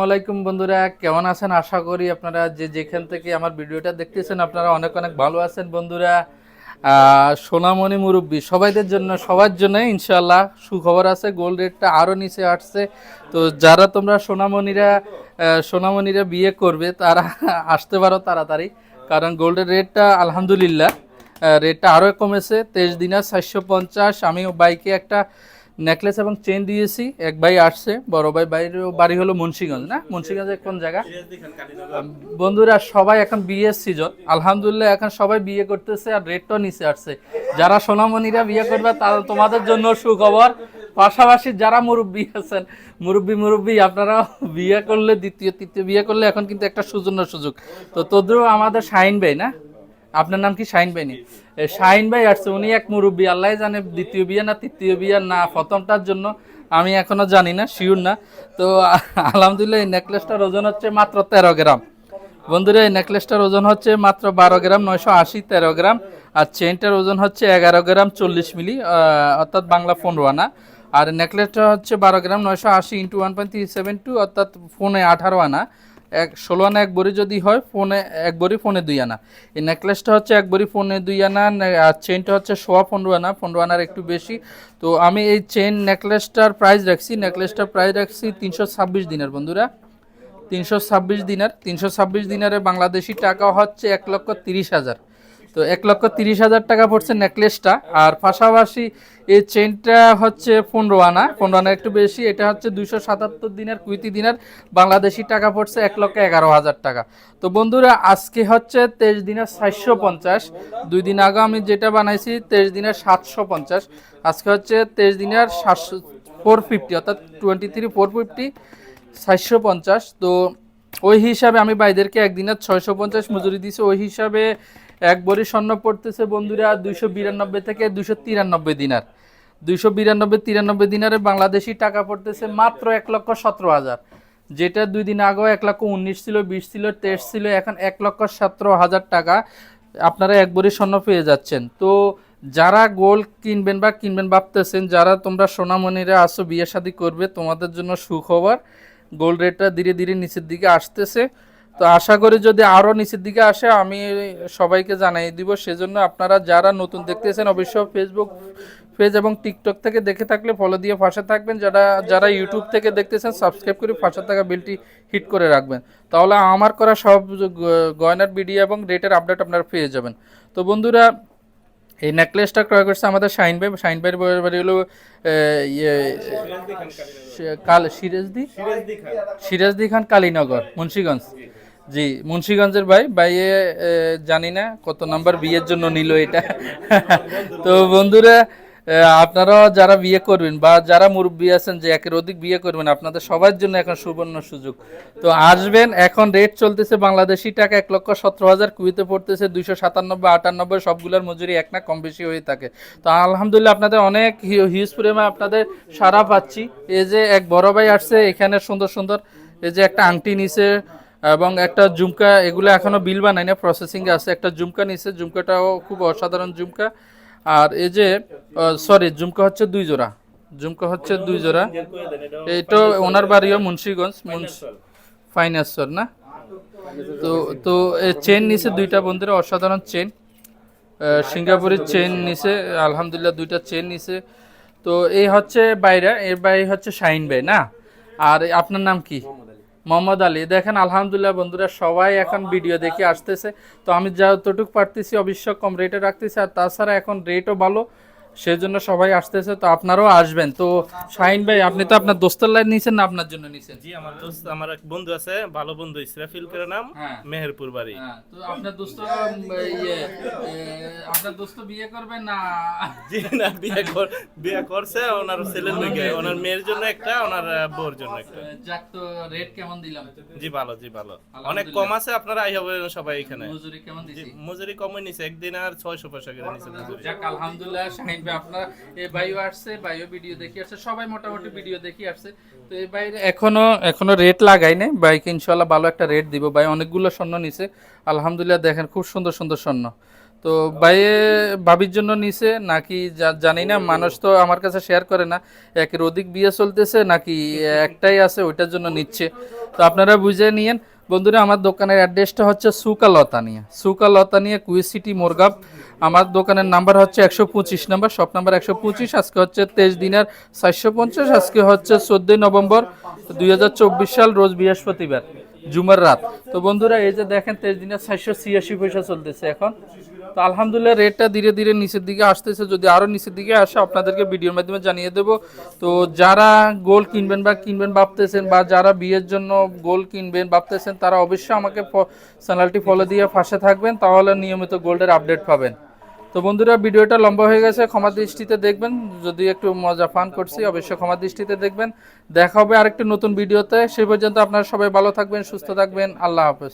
আসসালামাইকুম বন্ধুরা, কেমন আছেন? আশা করি আপনারা যে যেখান থেকে আমার ভিডিওটা দেখতেছেন, আপনারা অনেক অনেক ভালো আছেন বন্ধুরা। সোনামণি মুরব্বী, সবাইদের জন্য, সবার জন্য ইনশাল্লাহ সুখবর আছে গোল্ড রেটটা আরও নিচে আসছে। তো যারা তোমরা সোনামণিরা সোনামণিরা বিয়ে করবে, তারা আসতে পারো তাড়াতাড়ি, কারণ গোল্ডের রেটটা আলহামদুলিল্লাহ রেটটা আরও কমেছে, তেইশ দিনের চারশো পঞ্চাশ। আমি বাইকে একটা নেকলেস এবং চেন দিয়েছি। এক ভাই আসছে, বড় ভাই বাইরের বাড়ি হলো মুন্সিগঞ্জ, না? মুন্সিগঞ্জের কোন জায়গা? বন্ধুরা সবাই এখন বিয়ের সিজন আলহামদুলিল্লাহ এখন সবাই বিয়ে করতেছে আর রেটটাও নিচে আসছে। যারা সোনামণিরা বিয়ে করবে, তারা তোমাদের জন্য সুখবর। পাশাপাশি যারা মুরব্বী আছেন, মুরব্বী মুরব্বী আপনারা বিয়ে করলে, দ্বিতীয়, তৃতীয় বিয়ে করলে এখন কিন্তু একটা সুজন্য সুযোগ। তো তোদেরও আমাদের শাইন ভাই, না? আপনার নাম কি শাইন ভাই নি? এ, শাইন ভাই আসছে উনি এক মুরব্বী আল্লাহ জানে দ্বিতীয় বিয়ে না তৃতীয় বিয়ে না প্রথমটার জন্য আমি এখনও জানি না শিওর না। তো আলহামদুলিল্লাহ এই নেকলেসটার ওজন হচ্ছে মাত্র তেরো গ্রাম। বন্ধুরা এই নেকলেসটার ওজন হচ্ছে মাত্র বারো গ্রাম নয়শো আশি তেরো গ্রাম। আর চেনটার ওজন হচ্ছে এগারো গ্রাম চল্লিশ মিলি অর্থাৎ বাংলা পনেরো আনা আর নেকলেসটা হচ্ছে বারো গ্রাম নয়শো আশি into one point three seven two অর্থাৎ ফোনে আঠারো আনা। এক ষোলো আনা, এক বড়ি যদি হয়, ফোনে, এক বড়ি ফোনে দুই আনা। এই নেকলেসটা হচ্ছে এক বড়ি ফোনে দুই আনা আর চেনটা হচ্ছে সোয়া পনেরো আনা, পনেরো আনার একটু বেশি। তো আমি এই চেন নেকলেসটার প্রাইস রাখছি নেকলেসটার প্রাইস রাখছি তিনশো ছাব্বিশ দিনের বন্ধুরা। তিনশো ছাব্বিশ দিনের, তিনশো ছাব্বিশ দিনের বাংলাদেশি টাকা হচ্ছে এক লক্ষ তিরিশ হাজার। তো এক লক্ষ তিরিশ হাজার টাকা পড়ছে নেকলেসটা। আর পাশাপাশি এই চেনটা হচ্ছে পনেরো আনা পনেরো আনা একটু বেশি। এটা হচ্ছে দুইশো সাতাত্তর দিনের, কুইতি দিনের বাংলাদেশি টাকা পড়ছে এক লক্ষ এগারো হাজার টাকা। তো বন্ধুরা, আজকে হচ্ছে তেইশ দিনের চারশো পঞ্চাশ, দুই দিন আগে আমি যেটা বানাইছি তেইশ দিনের সাতশো পঞ্চাশ। আজকে হচ্ছে তেইশ দিনের সাতশো ফোর ফিফটি অর্থাৎ টোয়েন্টি থ্রি ফোর ফিফটি সাতশো পঞ্চাশ। তো ওই হিসাবে আমি বাইদেরকে একদিনের ছয়শো পঞ্চাশ মজুরি দিয়েছি ওই হিসাবে এক বড়ি স্বর্ণ পড়তেছে বন্ধুরা দুইশো বিরানব্বই থেকে দুইশো তিরানব্বই দিনার। দুইশো বিরানব্বই, তিরানব্বই দিনারে বাংলাদেশি টাকা পড়তেছে মাত্র এক লক্ষ সতেরো হাজার। যেটা দুই দিন আগেও এক লক্ষ উনিশ ছিল, বিশ ছিল, তেইশ ছিল, এখন এক লক্ষ সতেরো হাজার টাকা আপনারা এক বড়ি স্বর্ণ পেয়ে যাচ্ছেন। তো যারা গোল্ড কিনবেন বা কিনবেন ভাবতেছেন, যারা তোমরা সোনামণিরা আসো বিয়ে শাদী করবে, তোমাদের জন্য সুখবর। গোল্ড রেটটা ধীরে ধীরে নিচের দিকে আসতেছে। তো আশা করি যদি আরও নিচের দিকে আসে আমি সবাইকে জানাই দিব। সেজন্য আপনারা যারা নতুন দেখতেছেন অবশ্যই ফেসবুক পেজ এবং টিকটক থেকে দেখে থাকলে ফলো দিয়ে পাশে থাকবেন। যারা যারা ইউটিউব থেকে দেখতেছেন সাবস্ক্রাইব করে পাশে থাকা বিলটি হিট করে রাখবেন। তাহলে আমার করা সব গয়নার ভিডিও এবং রেটের আপডেট আপনারা পেয়ে যাবেন। তো বন্ধুরা এই নেকলেসটা ক্রয় করছে আমাদের শাইন ভাই। শাইন ভাইয়ের বাড়ি হলো ইয়ে কাল সিরাজদি? সিরাজদি খান কালীনগর মুন্সিগঞ্জ। জি মুন্সীগঞ্জের ভাই ভাইয়ে জানি না কত নাম্বার বিয়ের জন্য নিল এটা। তো বন্ধুরা আপনারা যারা বিয়ে করবেন বা যারা মুরব্বী আছেন যে একের অধিক বিয়ে করবেন আপনাদের সবার জন্য এখন সুবর্ণ সুযোগ। তো আসবেন এখন রেট চলতেছে বাংলাদেশি টাকা এক লক্ষ সতেরো হাজার কুইতে পড়তেছে দুইশো সাতানব্বই আটানব্বই সবগুলোর মজুরি এক না কম বেশি হয়ে থাকে। তো আলহামদুলিল্লাহ আপনাদের অনেক হিউজ পরিমাণে আপনাদের সারা পাচ্ছি। এই যে এক বড় ভাই আসছে এখানে সুন্দর সুন্দর এই যে একটা আংটি নিছে এবং একটা ঝুমকা, এগুলো এখনও বিল বানাই না প্রসেসিং আছে। একটা ঝুমকা নিছে, ঝুমকাটাও খুব অসাধারণ ঝুমকা। আর এই যে সরি ঝুমকা হচ্ছে দুই জোড়া। ঝুমকা হচ্ছে দুই জোড়া। এইটা ওনার বাড়িও মুন্সিগঞ্জ ফাইনান্সর, না? তো তো চেন নিছে দুইটা বন্ধুরা, অসাধারণ চেন সিঙ্গাপুরের চেন নিছে, আলহামদুলিল্লাহ দুইটা চেন নিছে। তো এই হচ্ছে বাইরা, এর বাইরে হচ্ছে শাহিন ভাই, না? আর আপনার নাম কি? মোহাম্মদ আলী। দেখেন, আলহামদুলিল্লাহ বন্ধুরা, সবাই এখন ভিডিও দেখে আসতেছে। তো আমি যতটুকু পারতেছি, অবশ্য কম রেটে রাখতেছি। আর তাছাড়া এখন রেটও ভালো। সেজন্য সবাই আসতেছে তো আপনারাও আসবেন। তো শাহিন ভাই আপনি তো আপনার দোস্তের লাইন নিছেন না আপনার জন্য নিছেন? জি আমার দোস্ত আমার এক বন্ধু আছে ভালো বন্ধু ইসরাফিল করে নাম হ্যাঁ। মেহেরপুর বাড়ি। হ্যাঁ, তো আপনার দোস্ত ইয়ে আপনার দোস্ত বিয়ে করবে না? জি না বিয়ে কর বিয়ে করছে ওনার ছেলের লইগে ওনার মেয়ের জন্য একটা ওনার বউর জন্য একটা। যাক তো রেট কেমন দিলাম? জি ভালো জি ভালো। অনেক কম আছে আপনারা আই হবে সবাই এখানে। মজুরি কেমন দিছি? মজুরি কমই নিছে একদিন আর ছয়শো পয়সা করে নিছে মজুরি। যাক আলহামদুলিল্লাহ শাহিন ভাই আপনার এই ভাইও আসছে ভাইও ভিডিও দেখি আসছে, সবাই মোটামুটি ভিডিও দেখি আসছে। তো এই বাইরে এখনও এখনও রেট লাগাই নাই, বাইকে ইনশাল্লাহ ভালো একটা রেট দিব। ভাই অনেকগুলো স্বর্ণ নিছে, আলহামদুলিল্লাহ দেখেন খুব সুন্দর সুন্দর স্বর্ণ। তো বাইয়ে ভাবির জন্য নিছে, নাকি জানি না, মানুষ তো আমার কাছে শেয়ার করে না একের অধিক বিয়ে চলতেছে, নাকি একটাই আছে, ওইটার জন্য নিচ্ছে। তো আপনারা বুঝে নিয়েন বন্ধুরা, আমার দোকানের অ্যাড্রেসটা হচ্ছে সুকা লতানিয়া সুকা লতানিয়া কুইজ সিটি মোরগাপ আমার দোকানের নাম্বার হচ্ছে একশো পঁচিশ নাম্বার, শপ নাম্বার একশো পঁচিশ। আজকে হচ্ছে তেইশ দিনের সাতশো পঞ্চাশ, আজকে হচ্ছে চোদ্দোই নভেম্বর দুই হাজার চব্বিশ সাল, রোজ বৃহস্পতিবার, জুমার রাত। তো বন্ধুরা, এই যে দেখেন, তেইশ দিনের চারশো ছিয়াশি পয়সা চলতেছে এখন। তো আলহামদুলিল্লাহ রেটটা ধীরে ধীরে নিচের দিকে আসতেছে। যদি আরও নিচের দিকে আসে, আপনাদেরকে ভিডিওর মাধ্যমে জানিয়ে দেব। তো যারা গোল কিনবেন বা কিনবেন ভাবতেছেন বা যারা বিয়ের জন্য গোল কিনবেন ভাবতেছেন, তারা অবশ্যই আমাকে চ্যানেলটি ফলো দিয়ে ফাঁসে থাকবেন, তাহলে নিয়মিত গোল্ডের আপডেট পাবেন। তো বন্ধুরা, ভিডিওটা লম্বা হয়ে গেছে, ক্ষমা দৃষ্টিতে দেখবেন। যদি একটু মজা ফান করছি, অবশ্যই ক্ষমা দৃষ্টিতে দেখবেন। দেখা হবে আরেকটি নতুন ভিডিওতে। সেই পর্যন্ত আপনারা সবাই ভালো থাকবেন, সুস্থ থাকবেন। আল্লাহ হাফেজ।